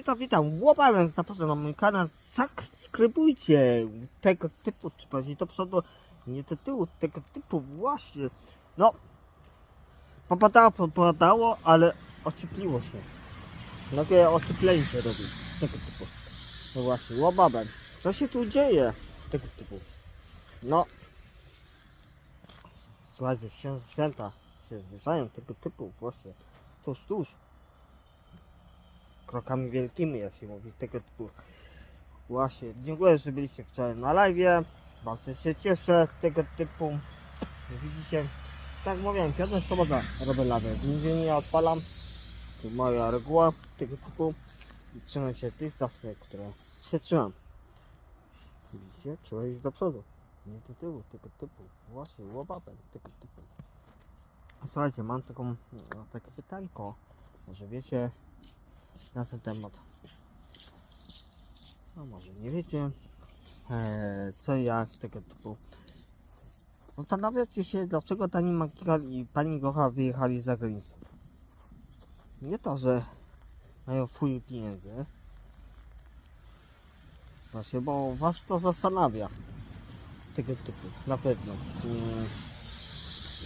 Witam, witam. Łapałem, zapraszam na mój kanał. Subskrybujcie tego typu, czy bardziej do przodu, nie do tyłu, tego typu właśnie. No, popadało, popadało, ale ociepliło się. Nagle ocieplenie się robi, tego typu. No właśnie, łababem. Co się tu dzieje? Tego typu. No. Słuchajcie, świ- święta się zbliżają tego typu właśnie. Tuż, tuż krokami wielkimi, jak się mówi, tego typu. Właśnie, dziękuję, że byliście wczoraj na live. Bardzo się cieszę tego typu. Widzicie, tak mówiłem, piątek, sobota robię live. W niedzielę nie odpalam. To moja reguła tego typu. I trzymam się tych które się trzymam. Widzicie, trzeba iść do przodu. Nie do tyłu, tego typu. Właśnie, łobabem, tego typu. Słuchajcie, mam taką, no, takie pytanko. Może wiecie, na ten temat. No może nie wiecie, e, co jak tego typu. Zastanawiacie się, dlaczego Dani Makikal i pani Gocha wyjechali za granicę. Nie to, że mają fuj pieniędzy. Właśnie, bo was to zastanawia. Tego typu, na pewno. Mm.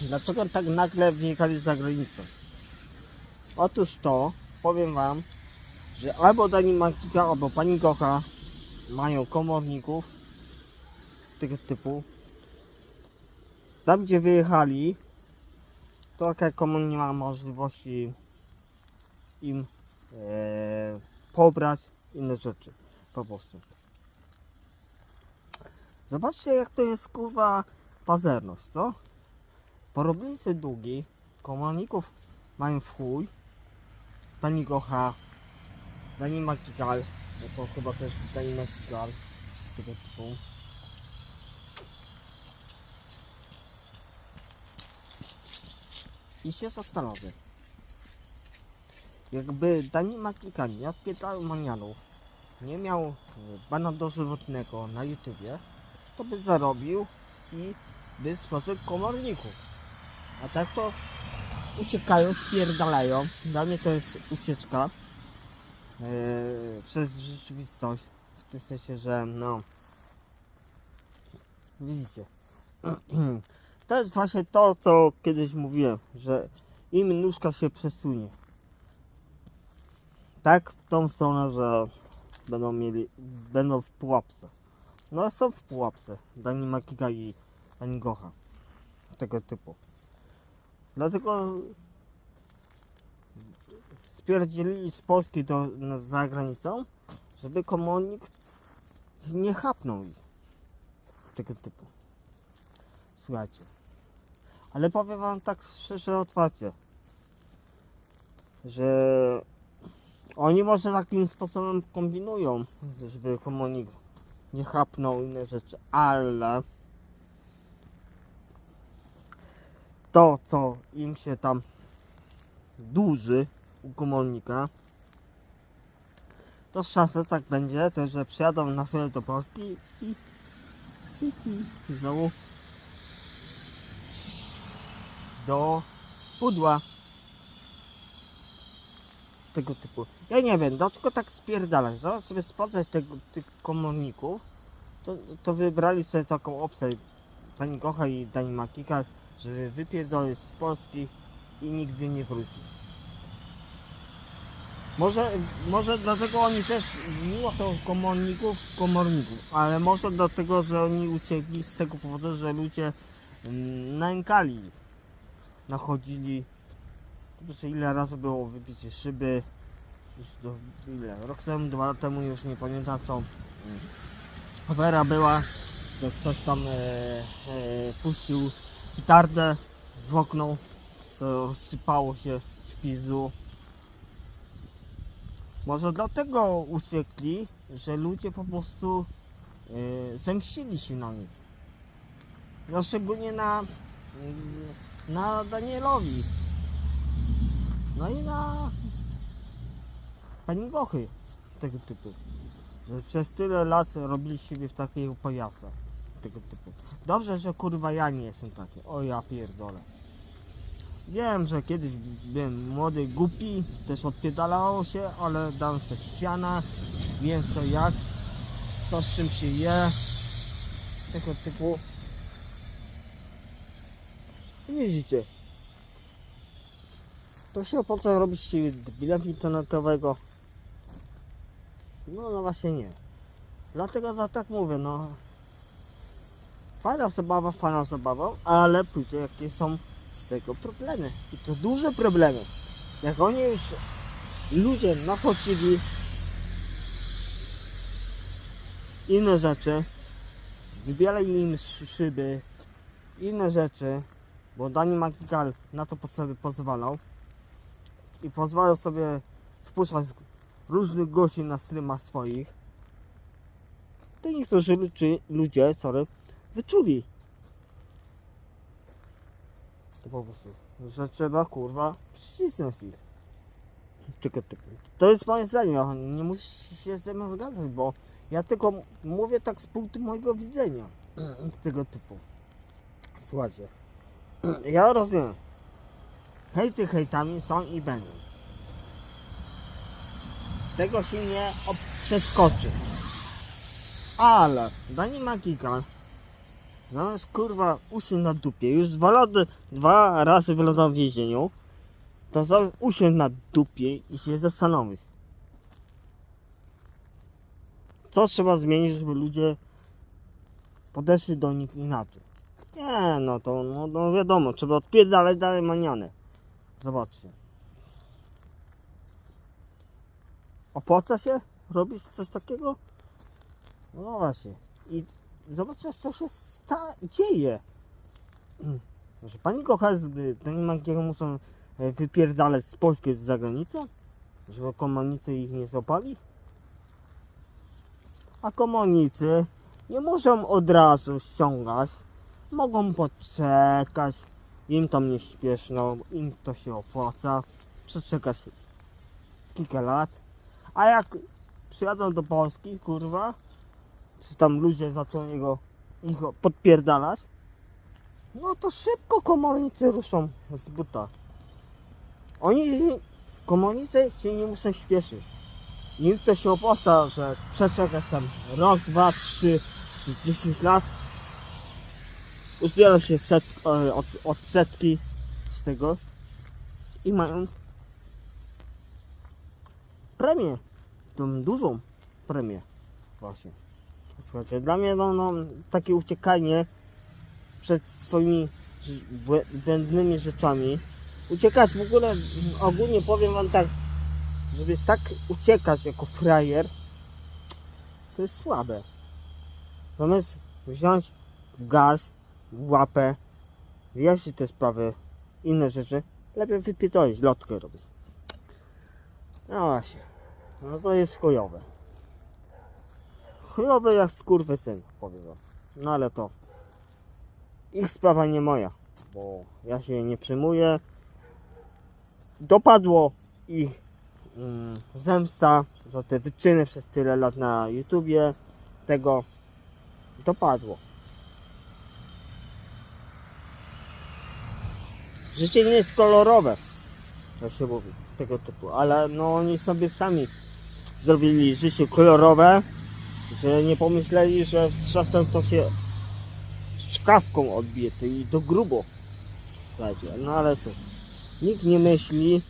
Dlaczego tak nagle wyjechali za granicę? Otóż to, powiem wam, że albo Dani Makika, albo Pani Gocha mają komorników tego typu. Tam gdzie wyjechali, to komu nie ma możliwości im e, pobrać inne rzeczy po prostu. Zobaczcie jak to jest kurwa pazerność, co? Porobili sobie długi, komorników mają w chuj, Pani Gocha Dani Makikal, bo to chyba też Dani Makikal tego typu. I się zastanowię. Jakby Dani Makikal nie odpierdał manianów, nie miał e, bana dożywotnego na YouTubie, to by zarobił i by stworzył komorników. A tak to uciekają, spierdalają. Dla mnie to jest ucieczka e, przez rzeczywistość. W tym sensie, że no. Widzicie. To jest właśnie to, co kiedyś mówiłem, że im nóżka się przesunie. Tak w tą stronę, że będą mieli, będą w pułapce. No są w pułapce. Dani Makika i Dani Gocha. Tego typu. Dlatego spierdzielili z Polski do, na, za granicą, żeby komunik nie chapnął ich. Tego typu. Słuchajcie. Ale powiem wam tak szczerze, otwarcie, że oni może takim sposobem kombinują, żeby komunik nie chapnął inne rzeczy, ale to, co im się tam dłuży u komornika, to czasem tak będzie, to że przyjadą na chwilę do Polski i City znowu do pudła tego typu. Ja nie wiem, dlaczego tak spierdalać. Zaraz sobie sprawdzać tego, tych komorników, to, to wybrali sobie taką opcję pani Kocha i Dani Makika, żeby wypierdolić z Polski i nigdy nie wrócić. Może, może dlatego oni też, mimo to komorników, komorników, ale może dlatego, że oni uciekli z tego powodu, że ludzie mm, nękali ich. Nachodzili, znaczy ile razy było wybicie szyby, już do, ile, rok temu, dwa lata temu, już nie pamiętam co. Afera była, że ktoś tam e, e, puścił petardę w okno, to rozsypało się z pizu. Może dlatego uciekli, że ludzie po prostu e, zemścili się na nich. No szczególnie na, mm, na Danielowi. No i na pani Gochy tego typu. Że przez tyle lat robili siebie w takiego pajaca tego typu. Dobrze, że kurwa ja nie jestem taki. O ja pierdolę. Wiem, że kiedyś byłem młody, głupi, też odpierdalało się, ale dałem sobie siana, wiem co jak, co z czym się je, tego typu. Widzicie, to się co robić się bilet internetowego? No, no właśnie nie. Dlatego za tak mówię, no. Fajna zabawa, fajna zabawa, ale później jakie są z tego problemy. I to duże problemy. Jak oni już ludzie nachodzili inne rzeczy, wybierali im szy- szyby, inne rzeczy, bo Dani Magical na to sobie pozwalał i pozwalał sobie wpuszczać różnych gości na streamach swoich, to niektórzy ludzie sorry, wyczuli. Po prostu, że trzeba kurwa przycisnąć ich. Tylko, tylko. To jest moje zdanie, nie musisz się ze mną zgadzać, bo ja tylko mówię tak z punktu mojego widzenia tego typu. Słuchajcie, ja rozumiem. Hejty hejtami są i będą. Tego się nie przeskoczy. Ale Dani Magical zamiast kurwa usiąść na dupie, już dwa, lody, dwa razy wylądował w więzieniu, to zamiast usiąść na dupie i się zastanowić. Co trzeba zmienić, żeby ludzie podeszli do nich inaczej. Nie, no to no, no wiadomo, trzeba odpierdalać dalej manianę. Zobaczcie. Opłaca się robić coś takiego? No właśnie. I zobaczcie, co się sta- dzieje. Że pani kocha, z- to nie ma jakiego muszą e, wypierdalać z Polski za granicę? Żeby komunicy ich nie złapali? A komunicy nie muszą od razu ściągać. Mogą poczekać. Im tam nie śpieszno, im to się opłaca. Przeczekać kilka lat. A jak przyjadą do Polski, kurwa, czy tam ludzie zaczną jego, ich podpierdalać, no to szybko komornicy ruszą z buta. Oni, komornicy się nie muszą śpieszyć. Im to się opłaca, że przeczekać tam rok, dwa, trzy czy dziesięć lat. Uzbiera się set, e, od, odsetki z tego i mają premię, tą dużą premię właśnie. Słuchajcie, dla mnie no, no, takie uciekanie przed swoimi błędnymi rzeczami, uciekać w ogóle, ogólnie powiem wam tak, żeby tak uciekać jako frajer, to jest słabe. Zamiast wziąć w garść, w łapę, wyjaśnić te sprawy, inne rzeczy, lepiej wypierdolić, lotkę robić. No właśnie, no to jest chujowe. Chujowe jak skurwysyn, powiem wam. No ale to ich sprawa nie moja, bo ja się nie przejmuję. Dopadło ich mm, zemsta za te wyczyny przez tyle lat na YouTubie. Tego dopadło. Życie nie jest kolorowe, jak się mówi, tego typu, ale no oni sobie sami zrobili życie kolorowe, że nie pomyśleli, że z czasem to się czkawką odbije to i do grubo. Słuchajcie, no ale cóż, nikt nie myśli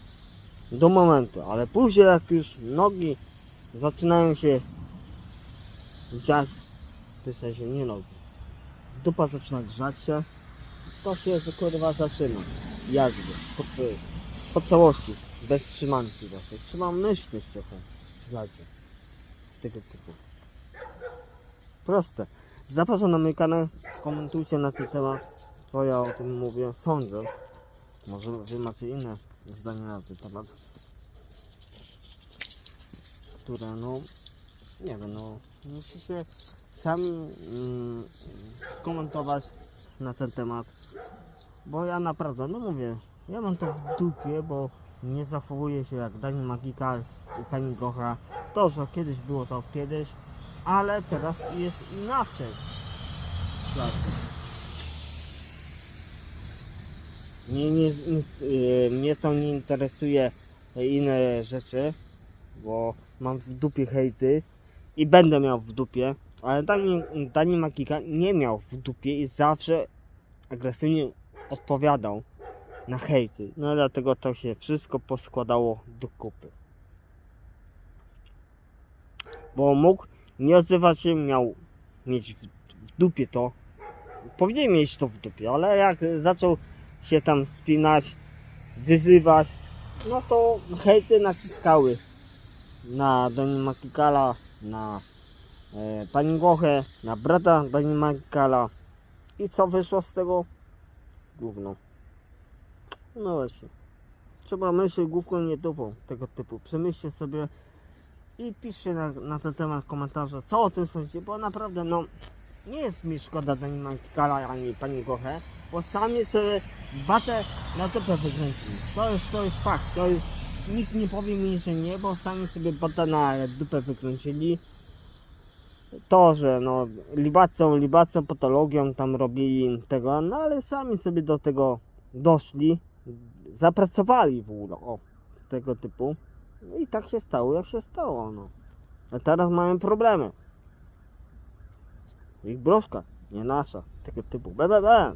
do momentu, ale później jak już nogi zaczynają się grzać, w sensie nie nogi, dupa zaczyna grzać się, to się kurwa zaczyna jazdy po, po całości, bez trzymanki właśnie. Trzeba myśleć trochę, słuchajcie, tego typu. Proste. Zapraszam na mój kanał, komentujcie na ten temat, co ja o tym mówię, sądzę. Może wy macie inne zdanie na ten temat, które no, nie wiem, no, musicie sami mm, komentować na ten temat, bo ja naprawdę, no mówię, ja mam to w dupie, bo nie zachowuję się jak Dani Magical i Pani Gocha. To, że kiedyś było to kiedyś, ale teraz jest inaczej. Słuchajcie. Mnie, nie, nie, yy, mnie to nie interesuje inne rzeczy, bo mam w dupie hejty i będę miał w dupie, ale Dani, Dani Makika nie miał w dupie i zawsze agresywnie odpowiadał na hejty. No dlatego to się wszystko poskładało do kupy. Bo mógł nie odzywać się, miał mieć w, dupie to. Powinien mieć to w dupie, ale jak zaczął się tam spinać, wyzywać, no to hejty naciskały na Dani Makikala, na e, pani Gochę, na brata Dani Makikala. I co wyszło z tego? Gówno. No właśnie. Trzeba myśleć główką, nie dupą tego typu. Przemyślcie sobie i piszcie na, na ten temat komentarze, co o tym sądzicie, bo naprawdę no nie jest mi szkoda Dani Makikala ani pani Gochę, bo sami sobie batę na dupę wykręcili. To jest, to jest fakt, to jest, nikt nie powie mi, że nie, bo sami sobie batę na dupę wykręcili. To, że no libacą, libacą, patologią tam robili tego, no ale sami sobie do tego doszli, zapracowali w ogóle, o, tego typu. I tak się stało, jak się stało, no. A teraz mamy problemy. Ich broszka, nie nasza, tego typu. Be.